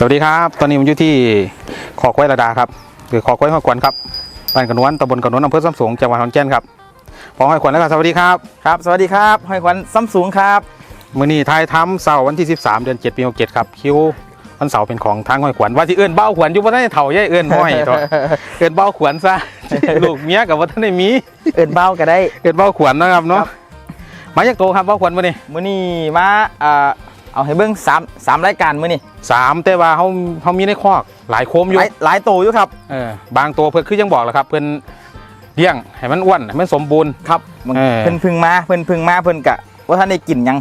สวัสดีครับ ตอนนี้ผมอยู่ที่ขอควายระดาครับหรือขอควายห้อยขวัญครับบ้านกระนวนตำบลกระนวนอำเภอซ้ำสูงจังหวัดขอนแก่นครับพอห้อยขวัญแล้วครับสวัสดีครับครับสวัสดีครับหอยขวัญซ้ำสูงครับมื้อนี้ทายทำเสาร์วันที่ 13 เดือน7ปี67ครับคิววันเสาร์เป็นของทางห้อยขวัญว่าที่เอื้อนเบ้าขวัญอยู่บ่ได้เถ่าย่ายเอื้อนห้อยตัวเอื้อนเบ้าขวัญซะลูกเมียกับว่าท่านได้มีเอินเบ้าก็ได้เอื้อนเบ้าขวัญนะครับเนาะมาจากโตครับเบ้าขวัญมื้อนี้มื้อนี้มาอ่า เอาให้เบิ่งสามสามรายการมื้อนี้สามแต่ว่าเฮาเฮามีในคอกหลายโคมอหยู่ลายหลายโตอยู่ครับเออบางตัวเพิ่นคือยังบอกแหละครับ เพิ่นเลี้ยงให้มันอ้วนให้มันสมบูรณ์ครับมันเออเพิ่นเพึ่งมาเพิ่นเพึ่งมาเพิ่นกะว่าท่านได้กินหยัง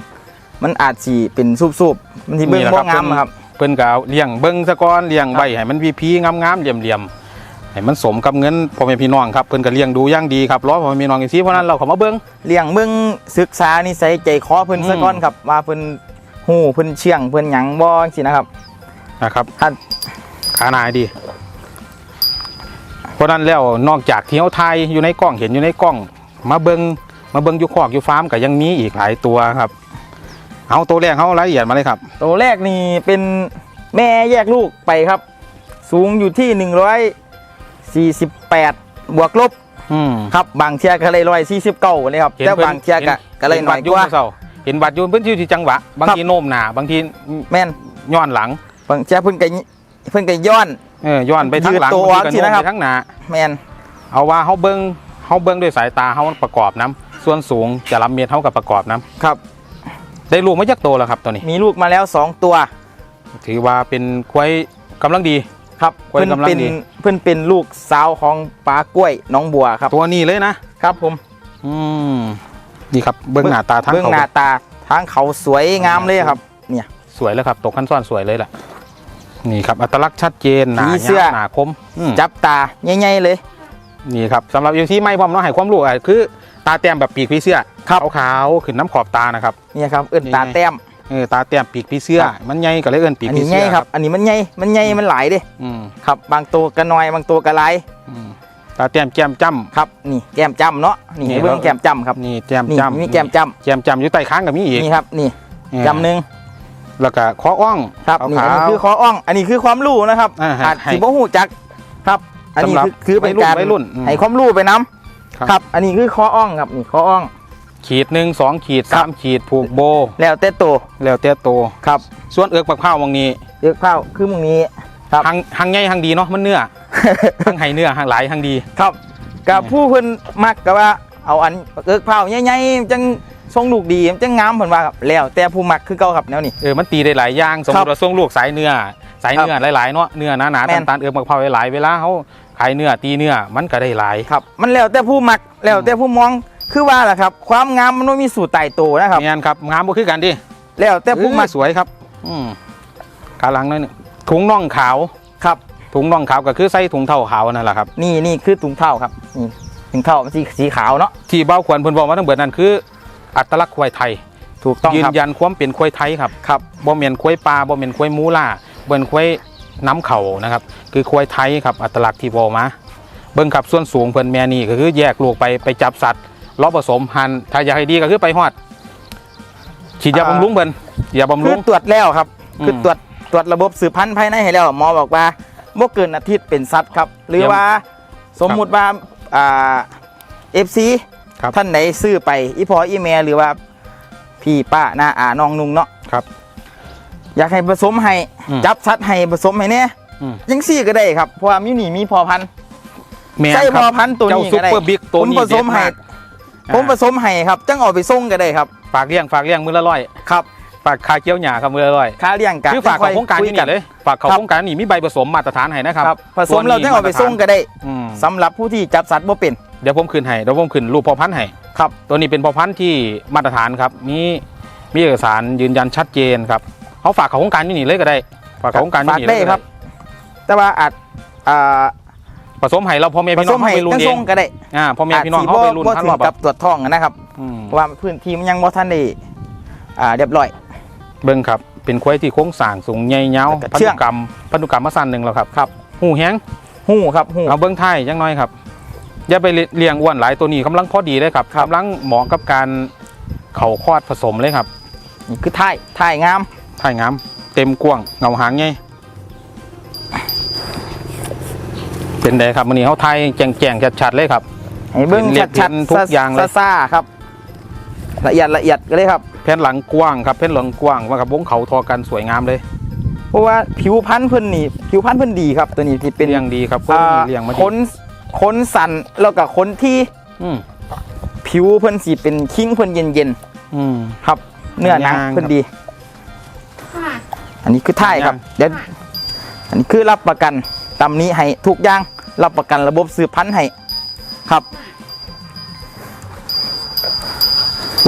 มันอาจสิเป็นสูบๆมันสิเบิ่งนี่แหละบ่ครับงามครับ เพิ่นก็เอาเลี้ยงเบิ่งซะก่อนเลี้ยงครับใบให้มันวีพีงามๆเหลี่ยมๆให้มันสมกับเงินพ่อแม่พี่น้องครับเพิ่นก็เลี้ยงดูอย่างดีครับรอพ่อแม่พี่น้องจังซี่เพราะฉะนั้นเราเข้ามาเบิ่งเลี้ยงเบิ่งศึกษานิสัยใจคอเพิ่นอืมซะก่อนครับว่าเพิ่น ฮู้เพิ่นเชื่องเพิ่นหยังบ่จังซี่นะครับนะครับครับขาหนาให้ดี เพราะฉะนั้นแล้วนอกจากที่เฮาถ่ายอยู่ในกล้องเห็นอยู่ในกล้อง มาเบิ่งมาเบิ่งอยู่คอกอยู่ฟาร์มก็ยังมีอีกหลายตัวครับ เอาตัวแรกเฮารายละเอียดมาเลยครับ ตัวแรกนี่เป็นแม่แยกลูกไปครับ สูงอยู่ที่148บวกลบอืมครับบางเทียก็เลยร้อยสี่สิบเก้าเลยครับห็นแต่พิ่นบางเทียก็ก็เลยห็น้อยดกว่า เศร้เห็นบัตรอยู่เพิ่นอยู่ที่จังหวะ บางทีโน้มหน้าบางทีแม่นย้อนหลังบางเทียเพิ่นก็เพิ่นก็ย้อนเออย้อนไปทั้งหลังยืดตัวบางทีก็สิโน้มนะครับไปทั้งหน้าแม่นเอาว่าเฮาเบิ่งเฮาเบิ่งด้วยสายตาเฮาประกอบน้ำส่วนสูงจะรับเมตรเฮากับประกอบน้ครับำได้ลูกมาจากโตแล้วครับตัวนี้ มีลูกมาแล้วสองตัว ถือว่าเป็นควายกำลังดีครับกล้วยเพิ่นกำลังเป็นดีเพิ่นเป็นลูกสาวของปลากล้วยน้องบัวครับ ตัวนี้เลยนะครับผม อืม นี่ครับเบิ่งหน้าตาทั้งเบื้องเขาหน้าตาทางเขาสวยงามเลยครับ เนี่ย สวยแล้วครับ ตกขั้นซ้อนสวยเลยล่ะนี่ครับอัตลักษณ์ชัดเจนหนาผีเสื้อ ยาวหนาคมอืมจับตาใหญ่ๆเลย นี่ครับสำหรับอยู่ที่ไม่พร้อมเน้องให้ความรู้อะคือ ตาแต้มแบบปีกผีเสื้อขาวๆขึ้นน้ำขอบตานะครับ เนี่ยครับเอิ้นนี่ตาแต้ม เออตาแต้มปีกผีเสื้อ ครับ มันใหญ่ก็เลยเอิ้นปีกอันผีนี้ใหเสื้ญ่อครับ อันนี้มันใหญ่มันใหญ่มันหลายเด้อืมครับ บางตัวก็น้อยบางตัวก็หลายอืม ตาแต้มแก้มจ้ำ ครับนี่แก้มจ้ำเนาะนี่นี่ให้เบิ่งเราแก้มจ้ำครับนี่แก้มนี่จ้ำมีแก้มจ้แก้มจ้ำอยู่ใต้ค้างกับมีอีกำนี่ครับนี่เออจำหนึ่งแล้วก็คออ่องครับนี่ขาอันนี้วคือคออ่อง อันนี้คือความรู้นะครับอ่าฮะอาจให้สิบ่ฮู้จักครับ อันนี้สำหรับคือคือเป็นการวัยรุ่นวัยรุ่นอืมให้ความรู้ไปน้ครับำครับ อันนี้คือคออ่องครับนี่คออ่อง ขีดหนึ่งสองขีดครัสาบมขีดผูกโบ แล้วแต่ตัวแล้วแต่โตครับส่วนเอือกปักเผาวมองนี้ เลือกข้าวคือมึงนี้ ครับ หางหางใหญ่หางดีเนาะมันเนื้อ หางไห้เนื้อหางหลายหางดี ครับกับผู้เพิ่นมักก็ว่าเอาอันเอิกเผาใหญ่ๆจังทรงลูกดีจังงามเพิ่นว่าครับแล้วแต่ผู้มักคือเก่าครับแนวนี้ เออมันตีได้หลายอย่างสมมครับติว่าส่งลูกสายเนื้อสายเนื้อหลายๆเนาะเนื้อหนาๆแม่นตาลๆเอือกปักเผาวหลายๆเวลาเขาขายเนื้อตีเนื้อมันก็ได้หลาย ครับ มันแล้วแต่ผู้มักแล้วแต่ผู้มองคือว่าล่ะครับ ความงามมันไม่มีสูตรตายตัวนะครับ เนี่ยครับงามบ่คือกันดิแล้วแต่ผู้มักเออสวยครับ อืมขาหลังหนั่นอยหนึ่ง ถุงน่องขาวครับ ถุงน่องขาวก็คือใส่ถุงเท้าขาวนั่นแหละครับนี่นี่คือถุงเท้าครับนี่ถุงเท้ามันสีสีขาวเนาะที่เบ้าขวัญเพิ่นบอกมาทั้งเบิดนั่นคือ อัตลักษณ์ควายไทย ถูกต้องยืคนรับยันความเป็นควายไทยครับครับบ่แม่นควายปลาบ่แม่นควายมูล่าบ่แม่นควายน้ำเขานะครับ คือควายไทยครับอัตลักษณ์ที่บอกมาเบิ่งครับส่วนสูงเพิ่นแม่นี่ก็คือแยกลูกไปไปจับสัตว์ล้อผสมหันถ้าอยากให้ดีก็คือไปฮอดฉีดยาบำรุงเพิ่นยาบำคืรุองตรวจแล้วครับอืมคือตรวจ ตรวจระบบสืบพันธุ์ภายในให้แล้วหมอบอกว่าบ่เกินอาทิตย์เป็นสัตว์ครับ หรือเยี่ยมว่าสมมุติว่าอ่าเอฟซีครับท่านไหนซื้อไปอีพออีเมลหรือว่าพี่ป้าน้าอาน้องนุ่งเนาะครับ อยากให้ผสมให้อืมจับสัตว์ให้ผสมให้เนี่ยอืม ยังซี่ก็ได้ครับเพราะว่ามินี่มีพอพันธุ์ แม่นใส่คพรัอบพันธุ์ตัวเจ้านี้ซุก็ปได้เปอร์บิ๊กตัวผมนี้ผสมให้เด็ดากผมผสมให้ครับจังเอาไปส่งก็ได้ครับ ฝากเลี้ยงฝากเลี้ยงมือละร้อย ครับ ฝากคาเกี้ยวหยาครับมือละร้อยค่าเลี้ยงกันคือฝากเขาโครงการคุนี่นี่เลยฝากเขาครับโครงการนี่มีใบผสมมาตรฐานให้นะครับครับผสมตัวนี้เราจังเอาไปส่งก็ได้อืมสำหรับผู้ที่จับสัตว์บ่เป็นเดี๋ยวผมคืนให้เดี๋ยวผมคืนรูปพอพันธุ์ให้ครับ ตัวนี้เป็นพอพันธุ์ที่มาตรฐานครับมีมีเอกสารยืนยันชัดเจนครับเขาฝากเขาโครงการนี่นี่เลยก็ได้ ฝากเขาโครงการนี่ฝากนี่ได้เลยก็ครับ แต่ว่าอาจอ่าผสมให้เราพ่อแม่ผพี่สน้องมให้เขาไปรุ่นจังเอส่งงก็ได้อ่าพ่อแม่อาจพี่น้องสิเขาบ่ไปรุ่นบ่ทันถึรงอบกับตรวจท้องนะครับอืมเพราะว่าพื้นที่มันยังบ่ทันได้อ่าเรียบร้อย เบิ่งครับเป็นควายที่โค้งสางสูงใหญ่ยาวแล้พันธุกรรมพันธุกรรมมาสั้นหนึ่งแล้วครับครับหูแห้งหู้ครับหูเอาเบิ่งไทยยังน้อยครับอย่าไปเลี้ยงอ้วนหลายตัวนี้กำลังพอดีเลยครับกำลังเหมาะกับการเข่าคลอดผสมเลยครับนี่คือไทยไทยงาม ไทยงามเต็มกว้างเงาหางใงญ่เป็นไดครับวันนี้เขาไทยแจ่งแจงๆชัดเลยครับเบิ้งชัดบชัดทุกอย่างเลย ซ่าครับ ละเอียดละเอียดเลยครับ ผ่นหลังกว้างครับแผ่นหลังกว้างว่ากับวงเขาทอกันสวยงามเลยเพราะว่าผิวพันธุ์เพิ่นนี่ผิวพันธุ์เพิ่นดีครับตัวนี้ที่เป็นเลี้ยงดีครับคนอ่าเลี้ยงมาขดีนขนสันแล้วก็ขนที่อืมผิวเพิ่นสีเป็นคิ้งเพิ่นเย็นอืมๆครับเนื้อหนังย่างเพิ่นดีค่ะอันนี้คือท้ายครับย่างเดี๋ยวอันนี้คือรับประกันตำนี้ให้ทุกอย่างรับประกันระบบสืบพันธุ์ให้ครับ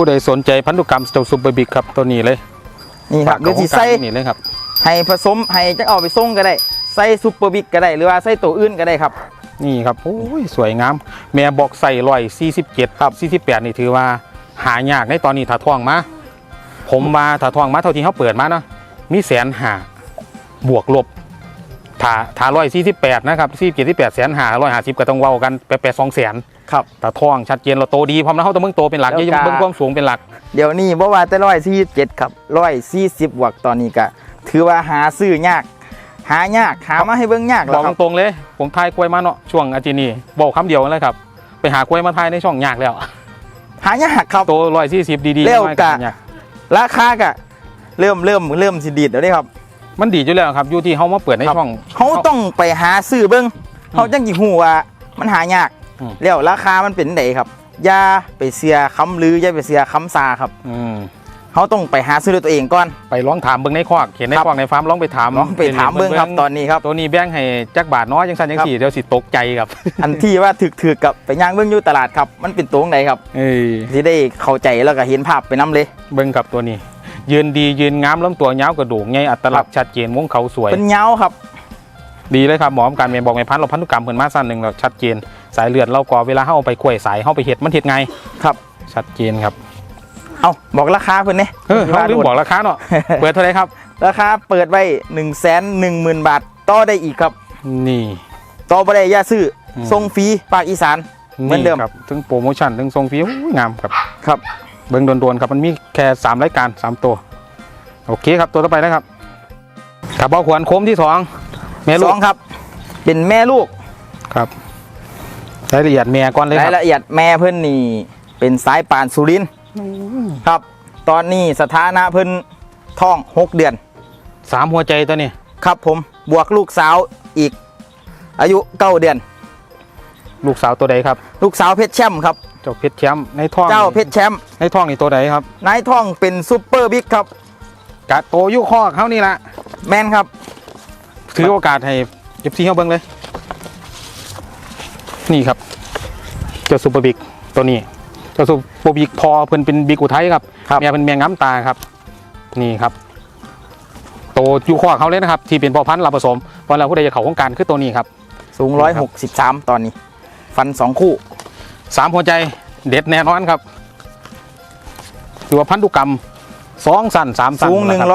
ผู้ใดสนใจพันธุกรรมเจ้าซูเปอร์บิ๊กครับตัวนี้เลยนี่ครับฝากเดี๋ยวขสิองกาใส่รนี่เลยครับให้ผสมให้จักเอาไปส่งก็ได้ใส่ซุปเปอร์บิ๊กก็ได้หรือว่าใส่ตัวอื่นก็ได้ครับ นี่ครับโอ้ยสวยงาม แม่บอกใส่ร้อยสี่สิบเจ็ดครับสี่สิบแปดนี่ถือว่าหายากในตอนนี้ถ้าท่องมาผมมาถ้าท่องมาเท่าที่เขาเปิดมาเนาะมีแสนหาบวกลบ ถ้าถ้าร้อยสี่สิบแปดนะครับสี่เจ็ดที่แปดแสนหาร้อยห้าสิบก็ต้องเว้ากันแปดสองแสนครับแต่ท่องชัดเจนเราโตดีพร้อมแล้วเขาต้องเบิ่งโตเป็นหลักแล้วอยังก็เบิ่งความสูงเป็นหลักเดี๋ยวนี้บ่ว่าแต่ร้อยสี่เจ็ดครับร้อยสี่สิบวักตอนนี้ก็ถือว่าหาซื้อยาก หายากหามาให้เบิ่งยากบแล้อวกครับตรงๆเลย ผมทายกล้วยมาเนาะช่วงอาทิตย์นี้บอกคำเดียวเลยครับ ไปหากล้วยมาทายในช่องยากแล้วหายากครับ โตร้อยสี่สิบดีๆเร็วน้อยกะยากราคาก็เริ่มเริ่มเริ่มสิดีดแล้วเด้ครับ มันดีอยู่แล้วครับอยู่ที่เขามาเปิดในครับช่อง เขาต้องไปหาซื้อเบิ่งเขาจังสิฮู้ว่ามันหายาก อืม แล้วราคามันเป็นไดครับอย่าไปเสียคำลืออย่าไปเสียคำซาครับอืมเขาต้องไปหาซื้อด้วยตัวเองก่อน ไปลองถามเบิ้งในคอกเห็นในครับ คอกในฟาร์มลองไปถามลองไปถามเบิ่งครับตอนนี้ครับ ตัวนี้แบ่งให้จักบาทน้อยยังสั้นยังสี่เดี๋ยวสิตกใจครับอันที่ว่าถึกๆกับไปย่างเบิ่งอยู่ตลาดครับ มันเป็นตัวไหนครับเอ้ยที่ได้เข้าใจแล้วก็เห็นภาพไปน้ำเลย เบิ้งกับตัวนี้ ยืนดียืนงามลำตัวยาวกระดูกไงอัตลักษณ์ชัดเจนวงเขาสวย เป็นเหงาครับ ดีเลยครับหมอมการเมนบอกไม่พันเราพันธุกรรมเพิ่นมาสั้นหนึ่งเราชัดเจน สายเลือดเราก่อเวลาเข้าเอาไปกล้วยสายเข้าไปเห็ดมันเห็ดไงครับ ชัดเจนครับเอาบอกราคาเพิ่นเนี่ยเออเขาลืมบอกราคาเนาะเปิดเท่าไหรครับ ราคาเปิดไว้1นึ่งแสนหนึ่งหมื่นบาทต่อได้อีกครับนี่ ต่อบ่ได้อย่าซื้ออมส่งฟรีภาคอีสาน เหมือนเดิม ครับถึงโปรโมชั่นถึงทรงฟรีโอ้ยงามครับ ครับ เบิ้งโดนๆครับมันมีแค่สามรายการสามตัว โอเคครับตัวต่อไปนะครับครับเอาขวานโคมที่สองแม่ลูสกองครับ เป็นแม่ลูกครับรายละเอียดแม่ก่อนเลยครารัยบละเอียดแม่เพิ่นนี่เป็นสายป่านสุรินทร์ครับ ตอนนี้สถานะเพิ่นท้อง 6 เดือน สามหัวใจตัวนี้ครับผมบวกลูกสาวอีก อายุ 9 เดือน ลูกสาวตัวใดครับ ลูกสาวเพชรแชมป์ครับ เจ้าเพชรแชมป์ในท้องเจ้าเพชรแชมป์ในท้องนี่ตัวใดครับนายท้องเป็นซูเปอร์บิ๊กครับกะโตอยุคอกเขานี่ละแมนครับ ถือโอกาสให้เอฟซีเขาเบิ้งเลย นี่ครับ เจ้าซูเปอร์บิ๊กตัวนี้ เจ้าซูเปอร์บิ๊กพอเพิ่นเป็นบิ๊กอุทัยครับครับแม่เป็นแมงง้ำตาครับ นี่ครับโตอยุคอกเขาเลยนะครับ ที่เป็นพ่อพันธุ์รับผสมเพราะเราผู้ใดจะเข้าโครงการคือตัวนี้ครับ สูง163ตอนนี้ ฟัน2คู่ สามหัวใจเด็ดแน่นอนครับถือว่าพันธุกรรมสองสั้นสามสั้นสูงนะครับ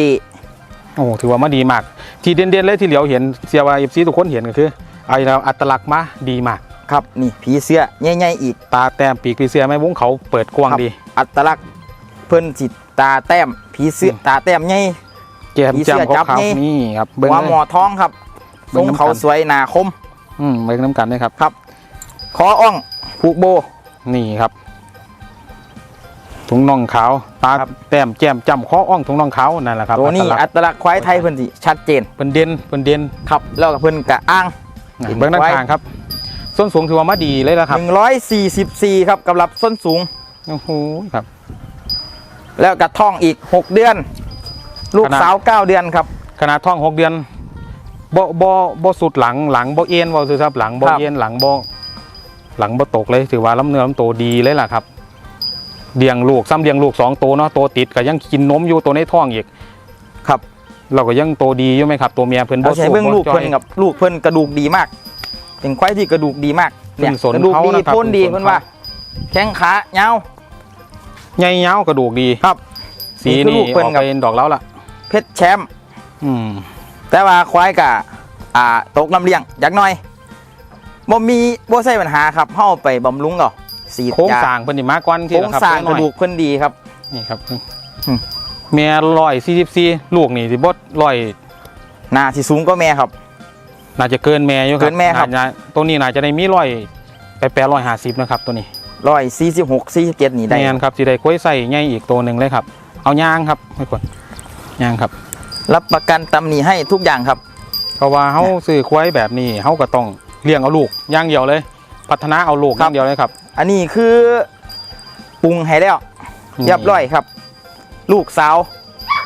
144โอ้ถือว่ามาดีมาก ที่เด่นๆเลยที่เหลียวเห็นเสียว่าเอฟซีทุกคนเห็นก็คือไอ้เราอัตลักษณ์มาดีมากครับนี่ผีเสื้อใหญ่ๆอีก ตาแต้มปีกผีเสียไม่วงเขาเปิดกว้างครับดี อัตลักษณ์เพิ่นสิตาแต้มผีเสื้ออืมตาแต้มใหญ่แก้มผีเสื้จำอจับขาวนี่ๆนี่ครับเบิ้งหัวเลหมอยท้องครับเบิ่ทรงงน้ำเขากันสวยหนาคม อืมเบิ้งน้ำกันเลยครับ คออ่องผูกโบ นี่ครับ ถุงน่องขาว ตาครับ แต้มแจ่มจำข้ออ่องถุงน่องขาวนั่นแหละครับตัวนี้อัตลัอักษณ์ตลักษณ์ควายไทยเพิ่นสิชัดเจนเป็นเด่นเป็นเด่นครับแล้วก็เพิ่นกะอ้างอะเป็นเบิ้งด้านไว้ ข้างครับ ส้นสูงถือว่ามาดีเลยละครับ144ครับกำลับส้นสูง โอ้โหครับ แล้วกะท้องอีก 6 เดือน ลูกขนาด สาว 9 เดือนครับ ขนาดท้องหกเดือนบ่บ่บ่สุดหลังหลังบ่เอ็นว่าซื่อครับหลังบ่ครับ เอ็นหลังบ่ หลังบ่ตกเลยถือว่าลำเนื้อลำโตดีเลยล่ะครับเลี้ยงลูกซ้ำเลี้ยงลูกสองโตวเนาะโตวติดก็ยังกินนมอยู่ตัวในท้องอีกครับ เราก็ยังโตดีอยู่ไหมครับ ตัวเมียเพิ่นเราบ่ใช้สูเบื้องลูกจ้เพิ่นกับลูกเพิ่นกระดูกดีมาก เป็นควายที่กระดูกดีมากเนี่ยเพิ่งสนกระดูกเขาดีนะครับโทนดีเพิ่งสน เพิ่นว่า แข้งขาเงาวใหญ่ยาวกระดูกดีครับสีนี่คือนี่ลูกเพิ่อนอกครับ เป็นดอกแล้วล่ะ เพชรแชมป์อืมแต่ว่าควายกะอ่าตกลำเลียงจักหน่อย บ่มีบ่ใช่ปัญหาครับเฮาไปบำรุงเอาสีดโค้งยาสร้างเพิ่นนี่มาก่อนที่โครงนะครับสร้างตัวกน้อยระดูกเพิ่นดีครับ นี่ครับอืมเมียร้อยสี่สิบสี่ลูกนี่สิบดร้อยหน้าสิสูงก็แม่ครับ น่าจะเกินแม่อยู่ครับเกินแม่ครับาจะตัวนี้น่าจะได้มีร้อยไปแปดร้อยห้าสิบนะครับตัวนี้ร้อยสี่สิบหกสี่สิบเจ็ดนี่ได้แม่นครับสิได้กล้วยใส่ใหญ่อีกตัวหนึ่งเลยครับ เอายางครับไม่ควรยางครับ รับประกันตำหนิให้ทุกอย่างครับ เพราะว่าเขาซื้อควายแบบนี้เขาก็ต้อง เลี้ยงเอาลูกอย่างเดียวเลย พัฒนาเอาลูกอย่างเดียวเลยครับ อันนี้คือปรุงให้แล้วเรียบร้อยครับ ลูกสาว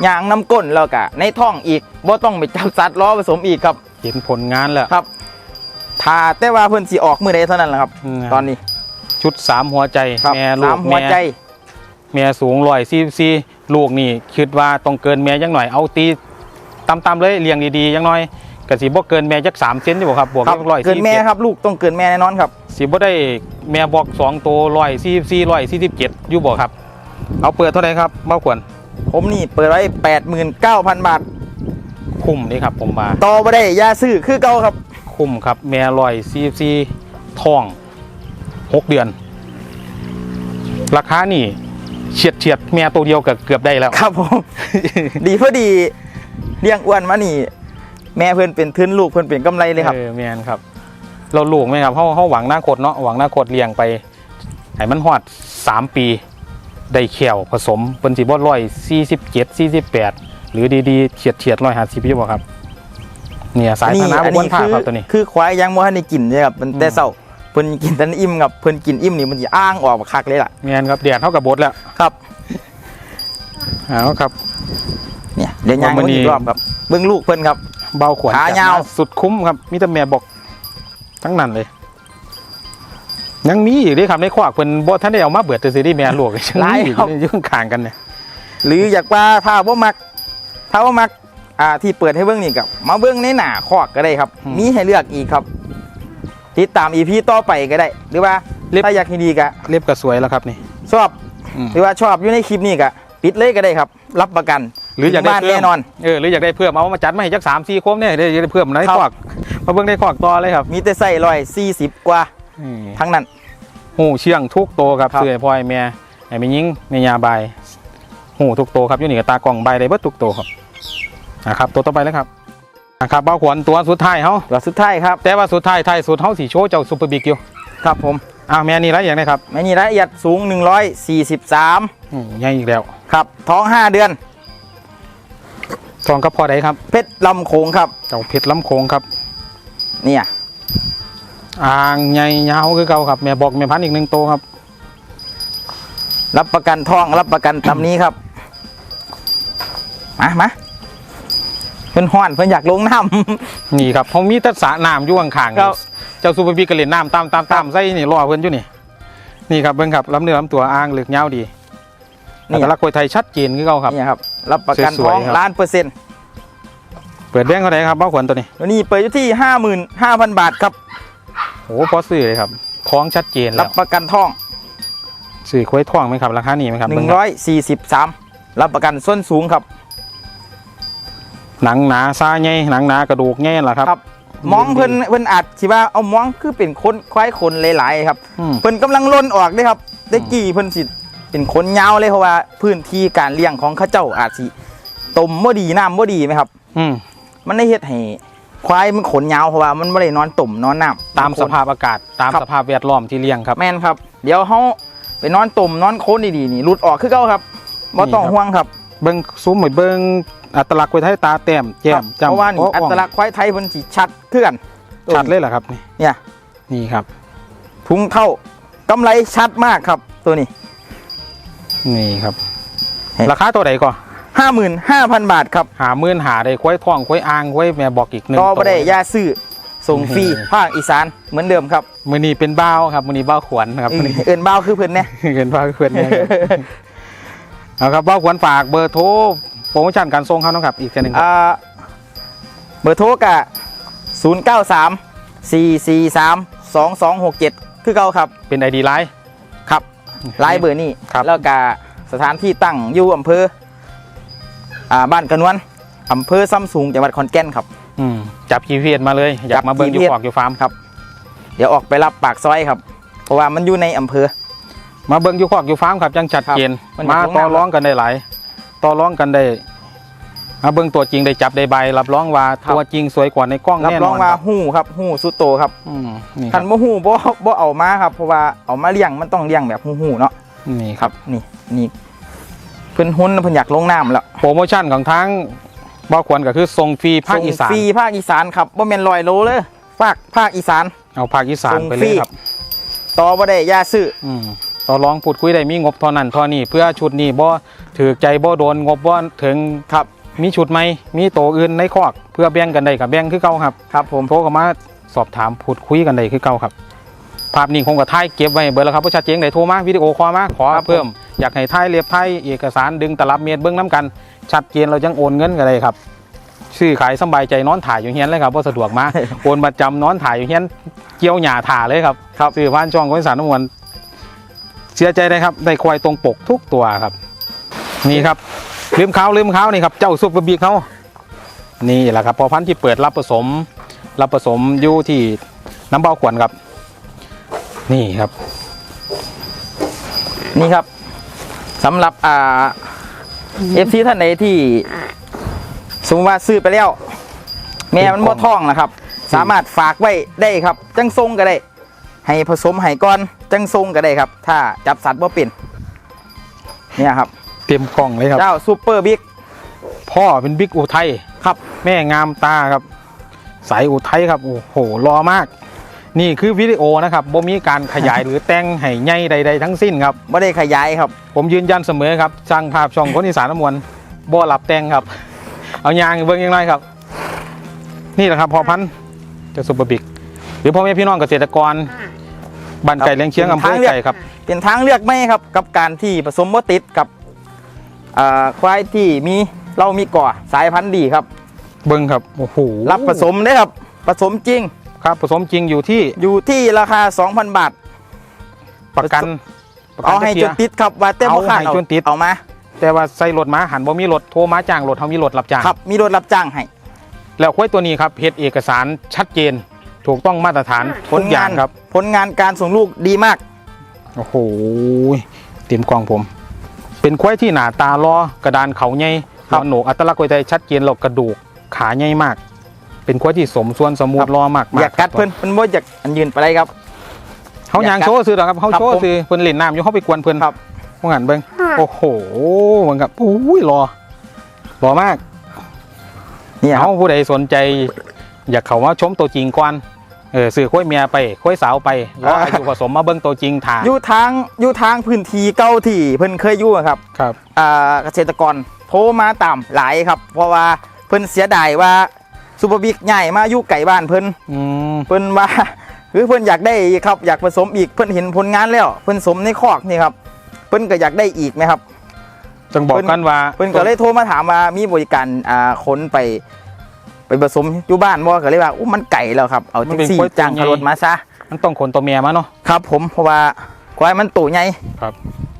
ยางน้ำก้นแล้วก็ในท้องอีกบ่ต้องไปจับสัตว์ล้อผสมอีกครับ เห็นผลงานแล้วครับถ้าแต่ว่าเพิ่นสิออกมือใดเท่านั้นแหละครับ ตอนนี้ชุดสามหัวใจครับแม่ลูสากมหัวแม่ใจแม่สูงร้อยซีซีลูกนี่คิดว่าต้องเกินแม่ยังหน่อยเอาตีตามๆเลยเลี้ยงดีๆยังน้อย กสิบ่เกินแม่จักสามเซนอยู่บ่ครับบวกครับร้อยเกินแม่ครับลูกต้องเกินแม่แน่นอนครับสิบ่ได้แม่บอกสองตัวร้อยซีซีร้อยสี่สิบเจ็ดอยู่บ่ครับ เอาเปิดเท่าไหร่ครับเบ้าขวัญผมนี่เปิดไว้89,000บาท คุ้มนี่ครับผมว่าต่อบ่ได้อยาซื้อคือเก่าครับ คุ้มครับ แม่ร้อยซีซีทองหกเดือน ราคานี่เฉียดเฉียดๆแม่ตัวเดียวก็เกือบได้แล้วครับผม ดีพอดีเลี้ยงอ้วนมานี่ แม่เพิ่นเป็นทุนลูกเพิ่นเป็นกำไรเลยครับเออแม่นครับ เราลูกไหมครับเขาเขาหวังหน้าคดเนาะหวังหน้าคดเลี้ยงไปให้มันฮอดสามปีได้เขียวผสมเป็นสิบ่ร้อยสี่สิบเจ็ดสี่สิบแปดหรือดีๆเฉียดเฉียดร้อยห้าสิบยี่บ่ครับเนี่ยสายพานะอับนผ่าคืครับตัวนี้ คือควายยังบ่ทันได้กินเลยครับมันแต่อืมเช้าเพิ่นกินแตันอิ่มครับเพิ่นกินอิ่มนี่มันสิอ้างออกบักคักเลยล่ะแม่นครับแดดเท่ากับบดแล้วครับเอาครับ เนี่ยเดี๋ยวยางว่ามื้เบิ่องนี้อีกรอบครับเบิ่งลูกเพิ่นครับ เบาขวัญขายาวจัดมสุดคุ้มครับมีแต่แม่บอกทั้งนั้นเลย ยังมีอีกเด้ครับในควักเพิ่นบ่ท่านได้เอามาเบิดแต่สิได้แม่ลูกยังมีอีกอยู่ข้างๆกันเนี่ยหรืออยากว่าถ้าบ่มักถ้าบ่มักอ่าที่เปิดให้เบิ่งนี่กับมาเบิ่งในหน้าคอกก็ได้ครับ มีให้เลือกอีกครับ ติดตาม EP ต่อไปก็ได้ หรือว่าถ้าอยากให้ดีก็เรียบก็สวยแล้วครับนี่ ชอบอืมหรือว่าชอบอยู่ในคลิปนี้ก็ปิดเลยก็ได้ครับ รับประกัน หรืออยากได้บ้านเพิ่มแน่นอนเออหรืออยากได้เพิ่มเอามาจัดมาให้จักสามสี่โคมเนี่ยเดี๋ยวจะได้เพิ่มในครับควักมาเบิ่งในควักต่อเลยครับ มีแต่ใส่ร้อยสี่สิบกว่านี่ทั้งนั้นหูเชียงทุกโตวครับครับเสื้อพลอยแม่ไอ้แม่ยิงแม่ยาบายหูทุกโตวครับอยู่นี่กับตากล่องใบได้เบิดทุกโตวครับนะครับตัวต่อไปเลยครับนะครับเบ้าขวัญตัวสุดท้ายเฮาตัวสุดท้ายครับ แต่ว่าสุดท้ายท้ายสุดเฮาสีโชว์เจ้าซุปเปอร์บิ๊กอยู่ครับผมอ้าวแม่นี่ไรอย่างไรครับแม่นี่รายละเอียดสูง 143อืมยังอีกแล้วครับ ท้อง 5 เดือน ทองกับพอใดครับเพชรลำโขงครับเจ้าเพชรลำโคงครับ เนี่ยอ่างใหญ่ยาวคือเก่าครับแม่บอกแม่พันธุ์อีกหนึ่งโตวครับ รับประกันท้องรับประกันตำนี้ครับ มามาเพิ่นห้อนเพิ่นอยากลงน้นี่ครับเขามีแตัสระน้ำอยู่ข้างๆครับเจ้าซูเปอร์บิ๊กก็เล่นน้ำตามตามตามใส่นี่รอเพื่อนอยู่นี่ นี่ครับเบิ่งครับลำเนื้อลำตัวอ่างเหลือกยาวดีนี่อัตลักษณ์คนไทยชัดเจนคือเก่าครับำเนี่ยครับ รับประกันสวยๆท้องครับ ล้านเปอร์เซ็นต์เปิดแบงค์เท่าไหร่ครับเบ้าขวัญตัวนี้วันนี้เปิดอยู่ที่ 55,000 บาทครับ โอ้พอซื้อเลยครับท้องชัดเจนรัแล้บวประกันท้อง ซื้อควายท้องไหมครับราคานี้ไหมครับเบิ่งครับ143 รับประกันส้นสูงครับ หนังหนาซาใหญ่หนังหนากระดูกใหญ่ล่ะครับ ครับ มองเพิ่นเพิ่นอาจสิว่าเอามองคือเป็นคนควายคนหลายๆครับ อืม เพิ่นกำลังล้นออกเด้ครับแตะกี้เพิ่นสิ เป็นคนยาวเลยเพราะว่าพื้นที่การเลี้ยงของเขาเจ้าอาจสิต้มบ่ดีน้ำบ่ดีไหมครับ อืมมันได้เฮ็ดให้ควายมันขนยาวเพราะว่ามันบ่ได้นอนตุ่มนอนน้ำตามสภาพอากาศตามครับสภาพแวดล้อมที่เลี้ยงครับ แม่นครับ เดี๋ยวเฮาไปนอนตุ่มนอนโคนดีๆนี่หลุดออกคือเก่าครับบ่ต้องนี่ครับห่วงครับ เบิ้งซุ้มเหมือนเบิ้งอัตลักษณ์ควายไทยตาแต้มแจ่ครัมบจำเพราะว่านี่โอัตลักษณ์ควายไทยเพิ่นสิชัดคือกันชัดเลยเหรอครับนี่เนี่ยนี่ครับทุงเท่ากำไรชัดมากครับตัวนี้ นี่ครับเฮ้ยราคาตัวใดก่อน55,000บาทครับหาหมื่นหาได้ควายทองควายอ่างควายแม่บอกอีกหนึ่งต่อบ่ได้ตัวยาซื้อส่งฟรีอืมภาคอีสานเหมือนเดิมครับมือนี้เป็นบ้าวครับมือนี้บ้าวขวัญครับมื้อนี้ เอินเบ้าคือเพิ่นเนี่ยเห็นบ้าวเพื่อนเนี่ยครับเอาครับบ้าวขวัญฝากเบอร์โทรโปรโมชั่นการส่งเขานะครับอีกแค่หนึ่งครับ อ่าเบอร์โทรกะ093 443 2267 คือเก่าครับเป็นไอดีไลน์ครับ ไลน์เบอร์นี่ครับ แล้วก็สถานที่ตั้งอยู่อำเภออ่าบ้านกระนวนอำเภอซ้ำสูงจังหวัดขอนแก่นครับ อืมจับกีเพียมาเลย อยากมาเบิ้งอยู่ GPS ขอกอยู่ฟาร์มครับ เดี๋ยวออกไปรับปากซอยครับ เพราะว่ามันอยู่ในอำเภอ มาเบิ้งอยู่ขอกอยู่ฟาร์มครับยังชัดเจนครับมันอยู่มาข้างหต่อน้าร้องกันได้หลาย ต่อร้องกันได้ มาเบิ่งตัวจริงได้จับได้ใบรับรองว่าครับ ตัวจริงสวยกว่าในกล้องรับแน่รนอองนว่าครับหู้ครับหู้สุดโตครับอืมนี่คคัรับนบ่หู้บ่บ่เอามาครับ เพราะว่าเอามาเลี้ยงมันต้องเลี้ยงแบบหู้ๆเนาะนี่ครับ นี่นี่เพิ่นหุ้นเพิ่นอยากลงน้ำแล้วโปรโมชั่นของทั้งบ่ควรก็คือส่งฟรีภาคอีสานส่งฟรีภาคอีสานครับบ่แม่นลอยโลเลยภาคภาคอีสาน เอาภาคอีสานส่งไปฟเลรี ยครับต่อบ่ได้ยาซื้ออืมต่อรองพูดคุยได้มีงบเท่านั้นเท่านี้เพื่อชุดนี้บ่ถือใจบ่โดนงบบ่ถึงครับ มีชุดไหมมีโตวอื่นในคอกเพื่อแบ่งกันได้กับแบ่งคือเก่าครับครับ ผมโทรเข้ามาสอบถามพูดคุยกันได้คือเก่าครับ ภาพนิ่งคงกับถ่ายเก็บไว้เบอร์แล้วครับผู้ชัดเจนได้โทรมาวิดีโอคอลมาขอเพิ่มอยากให้ถ่ายเรียบถ่ายเอกสารดึงตลับเมตรเบื้องน้ำกัน ชัดเจนเราจังโอนเงินกันเลยครับซื้อขายสำบายใจนอนถ่ายอยู่เฮียนเลยครับเพราะสะดวกมาโอนประจำนอนถ่ายอยู่เฮียนเกี่ยวหญ้าถ่าเลยครับครับซื้อผ่านช่องของสารน้ำมันเสียใจได้ครับได้ควายตรงปกทุกตัวครับ นี่ครับ ลืมเขาลืมเขานี่ครับเจ้าซุปเปอร์บิ๊กเขานี่แหละครับพอพันธุ์ที่เปิดรับผสม รับผสมอยู่ที่น้ำเบาขวนครับ นี่ครับ นี่ครับสำหรับอ่า FC ท่านใดที่สมมติว่าซื้อไปแล้ว แม่มันบ่ท้องนะครับ สามารถฝากไว้ได้ครับ จังทรงก็ได้ ให้ผสมให้ก่อน จังทรงก็ได้ครับ ถ้าจับสัตว์บ่เป็นเนี่ยครับ เตรียมกล่องเลยครับ เจ้าซูเปอร์บิ๊กพ่อเป็นบิ๊กอุทัยครับ แม่งามตาครับ สายอุทัยครับ โอ้โหรอมาก นี่คือวิดีโอนะครับบ่มีการขยายหรือแต่งให้ใหญ่ใด ๆ ทั้งสิ้นครับ ไม่ได้ขยายครับ ผมยืนยันเสมอครับช่างภาพช่องคนอีสานน้ำมวลบ่หลับแต่งครับ เอายางเบิ่งยังไงครับ นี่แหละครับพอพันธุ์เจะซุปเปอร์บิ๊กหรือพ่อแม่พี่น้องเกษตรกรบ้านไก่เลี้ยงเชียงอำเภอไก่ครับ เป็นทางเลือกไหมครับ กับการที่ผสมบ่ติดกับอ่า ควายที่มีเรามีก่อสายพันธุ์ดีครับ เบิ่งครับโอ้โหรับผสมได้ครับ ผสมจริงครับผสมจริงอยู่ที่อยู่ที่ราคา 2,000 บาท ประกันประกันเอาให้จจะนเคลียร์ติดครับว่าเต็มเอาขาดให้จนติดเอามา แต่ว่าใส่รถมาหันบ่มีรถโทรมาจ้างรถเฮามีรถรับจ้างครับมีรถรับจ้างให้แล้วควายตัวนี้ครับเฮ็ดเอกสารชัดเจนถูกต้องมาตรฐานผลทุกอย่างางนครับ ผลงานการส่งลูกดีมาก โอ้โหเต็มกล้องผม เป็นควายที่หนาตาลอกระดานเขาใหญ่ครัหับวโหนกอัตลักษณ์ไว้ใจชัดเจนแล้วกระดูกขาใหญ่มาก เป็นควายที่สมส่วนสมูทรอมากๆอยากกัดเพิ่นเพิ่นบ่อยากอันยืนไปได้ครับเขายางอยากกัดโชว์ซื้อหรอครับเขาครับโชว์ผมซื้อเพิ่นเล่นน้ำอยู่เขาไปกวนเพิ่นครับพวกหันเบิ่งโอ้โหเหมือนกับอุ้ยรอรอมากเนี่ยครับเอาผู้ใดสนใจ อยากเขามาชมตัวจริงก่อน เออซื้อค้อยเมียไปค้อยสาวไปรออายุผสมมาเบิ่งตัวจริงถ่าอยู่ทางอยู่ทางพื้นที่เก่าที่เพิ่นเคยอยู่อะครับครับอ่าเกษตรกรโทรมาตามหลายครับ เพราะว่าเพิ่นเสียดายว่าซูเปอร์บิ๊กใหญ่มาอยู่ไก่บ้านเพิ่นอืมเพิ่นว่าคือเพิ่นอยากได้อีกครับอยากผสมอีกเพิ่นเห็นผลงานแล้วเพิ่นสมในคอกนี่ครับเพิ่นก็อยากได้อีกไหมครับจังบอกกันว่าเพิ่นก็เลยโทรมาถามว่ามีบริการอ่าขนไป ไปผสมอยู่บ้านบ่ก็เลยว่าอู้มันไก่แล้วครับเอามัจันงเป็นซี่กล้วยจ้างตัวใหญ่ขารถมาซะมันต้องขนตัวเมียมาเนาะครับ ผมเพราะว่าควายมันตัวใหญ่ครับ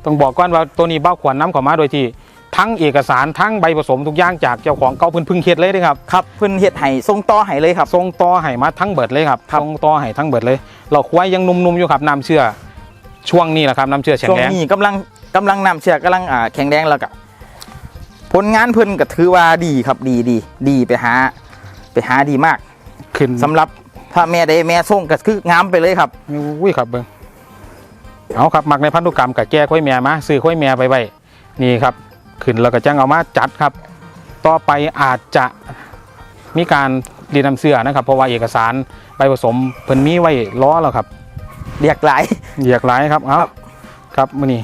ต้องบอกก่อนว่าตัวนี้เบ้าขวัญน้ำเข้ามาโดยที่ทั้งเอกสารทั้งใบผสมทุกอย่างจากเจ้าของเก่าเพิ่นเพึ่งเฮ็ดเลยเด้ครับครับเพิ่นเฮ็ดให้ส่งต่อให้เลยครับส่งต่อให้มาทั้งเบิดเลยครับครับส่งต่อให้ทั้งเบิดเลย เราควายยังหนุ่มๆอยู่ครับน้ำเชื่อ ช่วงนี้แหละครับน้ำเชื่อแข็งช่วงแรงนี้กำลังกำลังนำเชือกกำลังอ่าแข็งแรงแล้วก็ผลงานเพิ่นก็ถือว่าดีครับดีดีดีไปหา ไปหาดีมากขึ้นสำหรับถ้าแม่ใดแม่ส่งก็คืองามไปเลยครับอุ้ยครับเบิ้งเอาครับมักในพันธุกรรมกับแก้ควายเมียมาซื้อควายเมียไปไว้นี่ครับ ขึ้นแล้วก็จังเอามาจัดครับ ต่อไปอาจจะมีการรีดน้ำเสื้อนะครับ เพราะว่าเอกสารใบผสมเพิ่นมีไว้ล้อแล้วครับเรียกหลายเหยียกหลายครับเอาครับมื้อนี้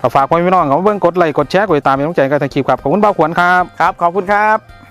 ก็ฝากพ่อพี่น้องเขาเบิ่งกดไลค์กดแชร์กดติดตามเป็นกำลังใจกันทางคลิปครับขอบคุณบ่าวขวัญครับครับ ขอบคุณครับ